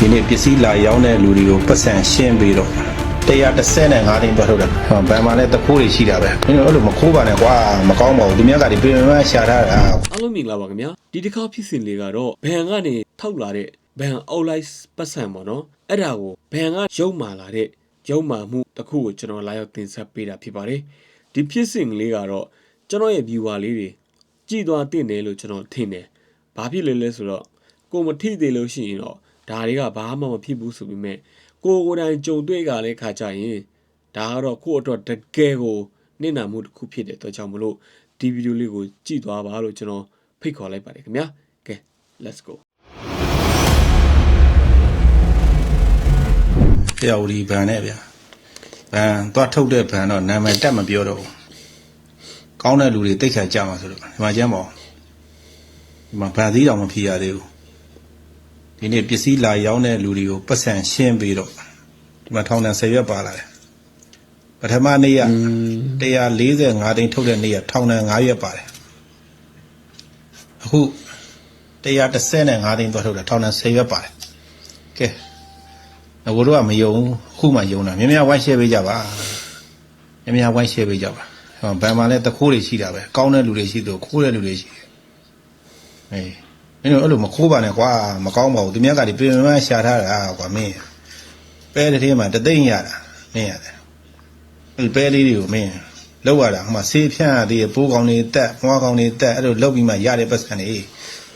ဒီနေ့ပစ္စည်းလာရောင်းတဲ့လူတွေကိုပတ်စံရှင်းပြီးတော့135တိန်းသွားထုတ်တယ်ဟောဘယ်မှာလဲတခိုးတွေရှိတာပဲမင်းတို့အဲ့လိုမခိုးပါနဲ့ကွာမကောင်းပါဘူးသူများကဒီပြင်ပန်းရှာထားတာအားလုံးမင်္ဂလာပါခင်ဗျာဒီတစ်ခါဖြစ်စဉ်လေးကတော့ဘန်ကနေထောက်လာတဲ့ဘန်အောက်လိုက်ပတ်စံပေါ့နော်အဲ့ဒါကိုဘန်ကရုံမာလာတဲ့ရုံမာမှုတစ်ခုကိုကျွန်တော်လာရောက်တင်ဆက်ပေးတာဖြစ်ပါတယ်ဒီဖြစ်စဉ်လေးကတော့ကျွန်တော်ရဲ့ viewer လေးတွေကြည်သွားတင်တယ်လို့ကျွန်တော်ထင်တယ်ဘာဖြစ်လဲလဲဆိုတော့ကိုမထိသေးလို့ရှိရင်တော့ ဒါတွေကဘာမှမဖြစ်ဘူးဆိုပေမဲ့ကိုကိုယ်တိုင်ကြုံတွေ့ကြတဲ့ခါကျရင်ဒါကတော့ကိုယ့်အတွက်တကယ်ကိုနစ်နာမှုတစ်ခုဖြစ်တဲ့အတွက်ကြောင့်မလို့ဒီဗီဒီယိုလေးကိုကြည့်သွားပါလို့ကျွန်တော်ဖိတ်ခေါ်လိုက်ပါတယ်ခင်ဗျာကဲ let's go တရားဦးဒီဘန်နဲ့ဗျာဘန်သွားထုတ်တဲ့ဘန်တော့နာမည်တက်မပြောတော့ဘူးကောင်းတဲ့လူတွေတိတ်ခါကြမှာဆိုတော့ဒီမှာကျမ်းပါဦးဒီမှာဗန်သီးတော်မဖြစ်ရသေးဘူး ဒီနေ့ပစ္စည်းလာရောင်းတဲ့လူတွေကိုပတ်စံရှင်းပြီးတော့ဒီမှာထောင်တန်10ရွက်ပါလာတယ်ပထမနေ့က145တိန်းထုတ်တဲ့နေ့ကထောင်တန်9ရွက်ပါတယ်အခု135တိန်းသွားထုတ်တာထောင်တန်10ရွက်ပါတယ်ကဲငါတို့ကမယုံခုမှယုံတာမြင်မြဝိုင်းရှဲပေးကြပါမြင်မြဝိုင်းရှဲပေးကြပါဟောဘယ်မှာလဲတခိုးတွေရှိတာပဲကောင်းတဲ့လူတွေရှိသူခိုးတဲ့လူတွေရှိတယ်အေး မင်းတို့အဲ့လိုမခိုးပါနဲ့ကွာမကောင်းပါဘူးသူများကဒီပြင်ပန်းရှာထားတာကွာမင်းပဲတဲ့ထဲမှာတသိမ့်ရတာမင်းရတယ်အဲ့ပဲလေးတွေကိုမင်းလောက်ရတာဟိုမှာဆေးဖြန့်ရသေးပိုးကောင်းတွေတက်မွားကောင်းတွေတက်အဲ့လိုလောက်ပြီးမှရတဲ့ပတ်စံတွေ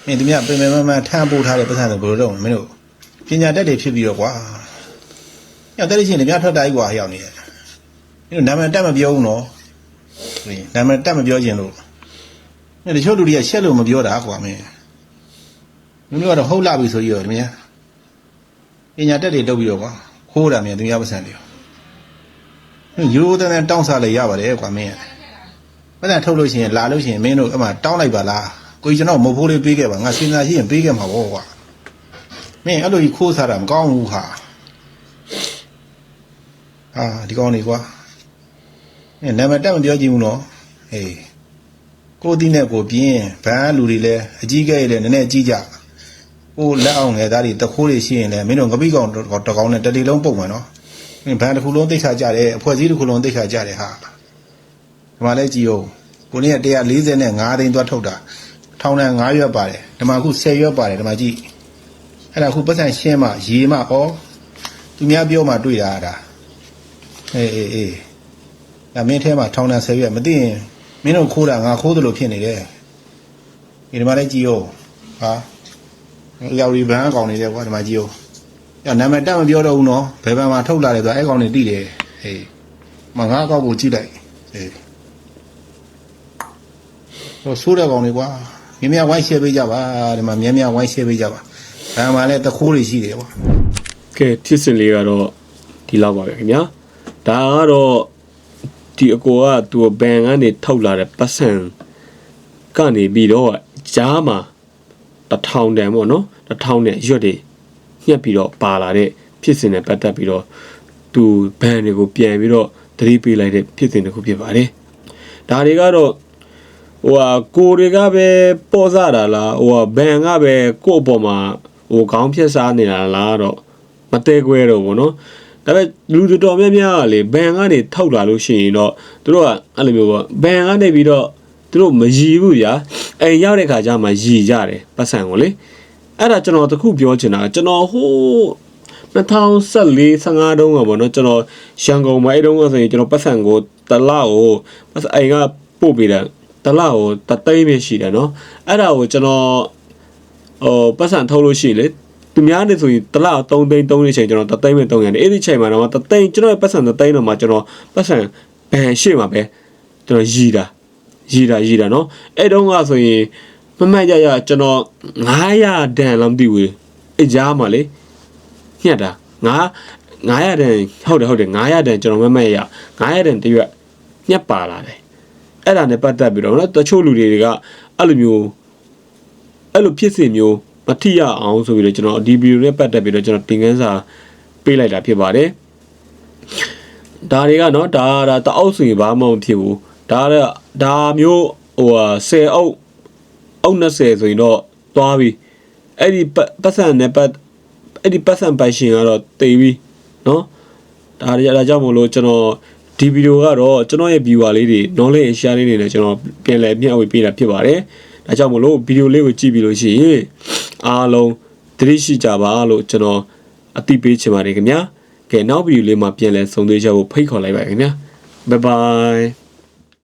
မင်းသူများပြင်ပန်းမှန်ထမ်းပို့ထားတဲ့ပတ်စံတွေဘယ်လိုလုပ်မလဲမင်းတို့ပညာတတ်တွေဖြစ်ပြီးတော့ကွာ။ရောက်တဲ့ချင်းလည်းပြထွက်တာကြီးကွာရောက်နေတယ်။ဒီနာမည်တက်မပြောဘူးနော်။ဒီနာမည်တက်မပြောခြင်းလို့။ဒီတချို့လူတွေကရှက်လို့မပြောတာကွာမင်း။ လူတွေကတော့ဟုတ်လာပြီဆိုပြီးတော့မြင်။ပညာတက်တွေတုပ်ပြီးတော့ကွာခိုးတာမြင်သူများပစံတွေ။ရိုးတဲ့နဲ့တောင်းစားလိုက်ရပါတယ်ကွာမင်း။ပစံထုတ်လို့ရှိရင်လာလို့ရှိရင်မင်းတို့အမှတောင်းလိုက်ပါလား။ကိုကြီးကျွန်တော်မဟုတ်ဖိုးလေးပေးခဲ့ပါငါစဉ်းစားရှိရင်ပေးခဲ့မှာပေါ့ကွာ။မင်းအဲ့လိုကြီးခိုးစားတာမကောင်းဘူးခါ။အာဒီကောင်းနေကွာအဲနာမည်တက်မပြောကြည့်ဘူးနော်ဟေးကိုတိနဲ့ကိုပြင်းဘန်းလူတွေလည်းအကြီးကဲလည်းနည်းနည်းကြည့်ကြ ကိုလက်အောင်ငယ်သားတွေတခိုးတွေရှိရင်လည်းမင်းတို့ငပိကောင်တကောင်နဲ့တတီလုံးပုံမယ်နော်မင်းဘန်းတစ်ခုလုံးသိခါကြတယ်အဖွဲ့အစည်းတစ်ခုလုံးသိခါကြတယ်ဟာဒီမှာလဲကြည့်အောင်ကိုနေ့က145သိန်းသွားထုတ်တာထောင်နဲ့9ရွက်ပါတယ်ဒီမှာအခု10ရွက်ပါတယ်ဒီမှာကြည့်အဲ့ဒါအခုပတ်စံရှင်းမှရေမှဩသူများပြောမှတွေ့တာဒါအေးအေးအေးဒါမင်းထဲမှာထောင်းတန်းဆယ်ရွက်မသိရင်မင်းတို့ခိုးတာငါခိုးသလိုဖြစ်နေတယ်ဒီမှာလည်းကြည့်ဦးဟာ ရောက်ရီဘန်းအကောင်နေတယ်ကွာဒီမှာကြည့်ဦးညနာမည်တက်မပြောတော့ဘူးနော်ဘယ်ဘန်မှာထုတ်လာတယ်ဆိုအဲ့ကောင်နေတိတယ်ဟေးမငါအကောက်ကိုကြည့်လိုက်ဟေးတော့ဆိုးတဲ့ကောင်တွေကွာမြင်းမြဝိုင်းရှဲပေးကြပါဒီမှာမြင်းမြဝိုင်းရှဲပေးကြပါဘန်မှာလည်းတခိုးတွေရှိတယ်ကွာကဲဖြစ်စဉ်လေးကတော့ဒီလောက်ပါပဲခင်ဗျာဒါကတော့ဒီအကိုကသူဘန်ကနေထောက်လာတဲ့ပတ်စံကနေပြီးတော့ကြားမှာ တစ်ထောင်တန်ပေါ့နော်တစ်ထောင်နဲ့ရွက်တွေညှက်ပြီးတော့ပါလာတဲ့ဖြစ်စဉ်နဲ့ပတ်သက်ပြီးတော့သူဘန်တွေကိုပြန်ပြီးတော့သတိပေးလိုက်တဲ့ဖြစ်စဉ်တစ်ခုဖြစ်ပါတယ်ဒါတွေကတော့ဟိုဟာကိုတွေကပဲပေါ်စားတာလားဟိုဟာဘန်ကပဲကို့အပေါ်မှာဟိုခေါင်းဖြတ်စားနေတာလားတော့မတဲခွဲတော့ဘူးနော်ဒါပေမဲ့လူတော်တော်များများကလေဘန်ကနေထောက်လာလို့ရှိရင်တော့သူတို့ကအဲ့လိုမျိုးပေါ့ဘန်ကနေပြီးတော့သူတို့မရီဘူးဗျာ အိမ်ရောက်တဲ့ခါကျမှရီကြတယ်ပတ်စံကိုလေအဲ့ဒါကျွန်တော်တခုပြောချင်တာကျွန်တော်ဟို2014 15တုန်းကပေါ့နော်ကျွန်တော်ရန်ကုန်မှာအဲ့တုန်းကဆိုရင်ကျွန်တော်ပတ်စံကိုတလောက်ကိုပတ်စံအိမ်ကပို့ပေးတယ်တလောက်ကိုတသိန်းပဲရှိတယ်နော်အဲ့ဒါကိုကျွန်တော်ဟိုပတ်စံထုတ်လို့ရှိရင်လေသူများနေဆိုရင်တလောက်3သိန်း3သိန်းချိန်ကျွန်တော်တသိန်းပဲ3ရတယ်အဲ့ဒီချိန်မှာတော့တသိန်းကျွန်တော်ရဲ့ပတ်စံတသိန်းတော့မှကျွန်တော်ပတ်စံဘယ်ရှိမှာပဲကျွန်တော်ရီတာ ရီတာရီတာနော်အဲ့တုန်းကဆိုရင်မမှတ်ရရကျွန်တော်900ဒန်လားမသိဘူးအဲ့ကြားမှာလေညက်တာငါ900တန်ဟုတ်တယ်ဟုတ်တယ်900တန်ကျွန်တော်မမက်ရ900တန်တရွက်ညက်ပါလာတယ်အဲ့ဒါနဲ့ပတ်သက်ပြီးတော့နော်တချို့လူတွေကအဲ့လိုမျိုးအဲ့လိုဖြစ်စဉ်မျိုးမထိရအောင်ဆိုပြီးတော့ကျွန်တော်ဒီဗီဒီယိုနဲ့ပတ်သက်ပြီးတော့ကျွန်တော်တင်ခန်းစာပေးလိုက်တာဖြစ်ပါတယ်ဒါတွေကနော်ဒါဒါတအောက်ဆိုရင်ဘာမှမဖြစ်ဘူး ဒါကဒါမျိုးဟိုဟာ10အုပ်အုပ်20ဆိုရင်တော့သွားပြီအဲ့ဒီပတ်ပတ်စံနဲ့ပတ်အဲ့ဒီပတ်စံပိုင်ရှင်ကတော့တိတ်ပြီနော်ဒါရဒါကြောင့်မလို့ကျွန်တော်ဒီဗီဒီယိုကတော့ကျွန်တော်ရဲ့ viewer လေးတွေ knowledge and share လေးတွေနဲ့ကျွန်တော်ပြန်လည်မျှဝေပေးတာဖြစ်ပါတယ်ဒါကြောင့်မလို့ဗီဒီယိုလေးကိုကြည့်ပြီးလို့ရှိရင်အားလုံးသတိရှိကြပါလို့ကျွန်တော်အသိပေးချင်ပါတယ်ခင်ဗျာကဲနောက်ဗီဒီယိုလေးမှာပြန်လည်ဆုံတွေ့ကြဖို့ဖိတ်ခေါ်လိုက်ပါခင်ဗျာ bye bye